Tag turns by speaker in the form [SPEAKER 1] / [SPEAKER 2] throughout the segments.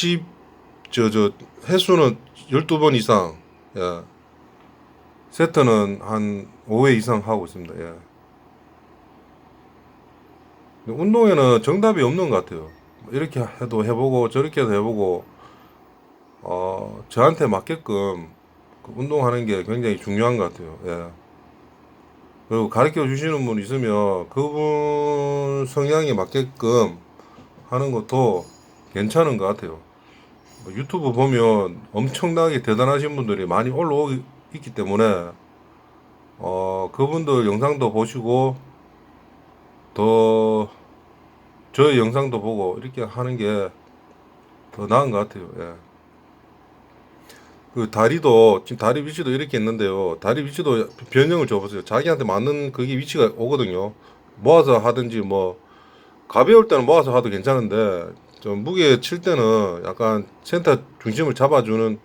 [SPEAKER 1] 10, 저, 저, 횟수는 12번 이상, 예. 세트는 한 5회 이상 하고 있습니다, 예. 운동에는 정답이 없는 것 같아요. 이렇게 해도 해보고, 저렇게 해도 해보고, 어, 저한테 맞게끔 그 운동하는 게 굉장히 중요한 것 같아요, 예. 그리고 가르쳐 주시는 분 있으면 그분 성향에 맞게끔 하는 것도 괜찮은 것 같아요. 뭐 유튜브 보면 엄청나게 대단하신 분들이 많이 올라오기 때문에 어 그분들 영상도 보시고 더 저의 영상도 보고 이렇게 하는 게 더 나은 것 같아요. 예. 그 다리도 지금 다리 위치도 이렇게 있는데요. 다리 위치도 변형을 줘보세요. 자기한테 맞는 그게 위치가 오거든요. 모아서 하든지 뭐 가벼울 때는 모아서 하도 괜찮은데 좀 무게 칠 때는 약간 센터 중심을 잡아주는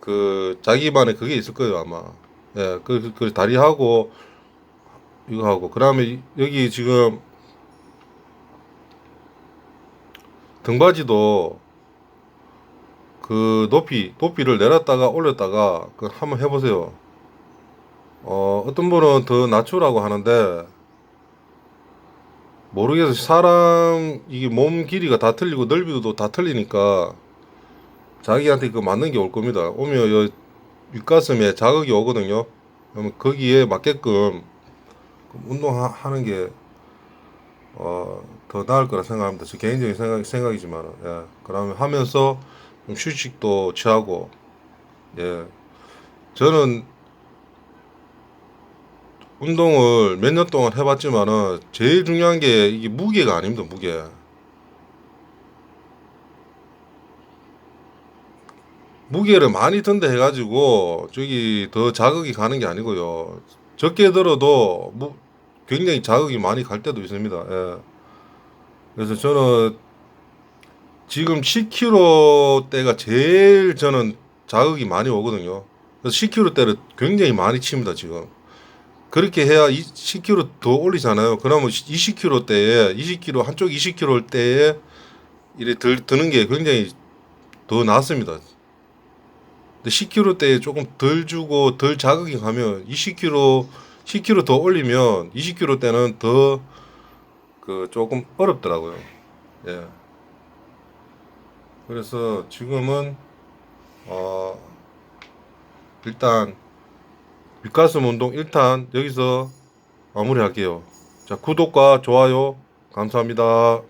[SPEAKER 1] 그 자기만의 그게 있을 거예요 아마. 예, 그, 그, 그 다리하고 이거 하고 그다음에 여기 지금 등바지도 그 높이 높이를 내렸다가 올렸다가 그 한번 해보세요. 어 어떤 분은 더 낮추라고 하는데 모르겠어 사람 이게 몸 길이가 다 틀리고 넓이도 다 틀리니까 자기한테 그 맞는 게 올 겁니다. 오면 요 윗가슴에 자극이 오거든요. 그러면 거기에 맞게끔 운동하는 게 어, 더 나을 거라 생각합니다. 제 개인적인 생각, 생각이지만, 예. 그러면 하면서 좀 휴식도 취하고, 예. 저는 운동을 몇 년 동안 해봤지만은 제일 중요한 게 이게 무게가 아닙니다, 무게. 무게를 많이 든다 해가지고 저기 더 자극이 가는 게 아니고요. 적게 들어도 무, 굉장히 자극이 많이 갈 때도 있습니다. 예. 그래서 저는 지금 10kg대가 제일 저는 자극이 많이 오거든요. 그래서 10kg대를 굉장히 많이 칩니다, 지금. 그렇게 해야 10kg 더 올리잖아요. 그러면 20kg대에 20kg 한쪽 20kg대에 이래 들, 드는 게 굉장히 더 낫습니다. 근데 10kg대에 조금 덜 주고 덜 자극이 가면 20kg 10kg 더 올리면 20kg 때는 더 그 조금 어렵더라고요. 예. 그래서 지금은 어 일단 윗가슴 운동 일단 여기서 마무리할게요. 자 구독과 좋아요 감사합니다.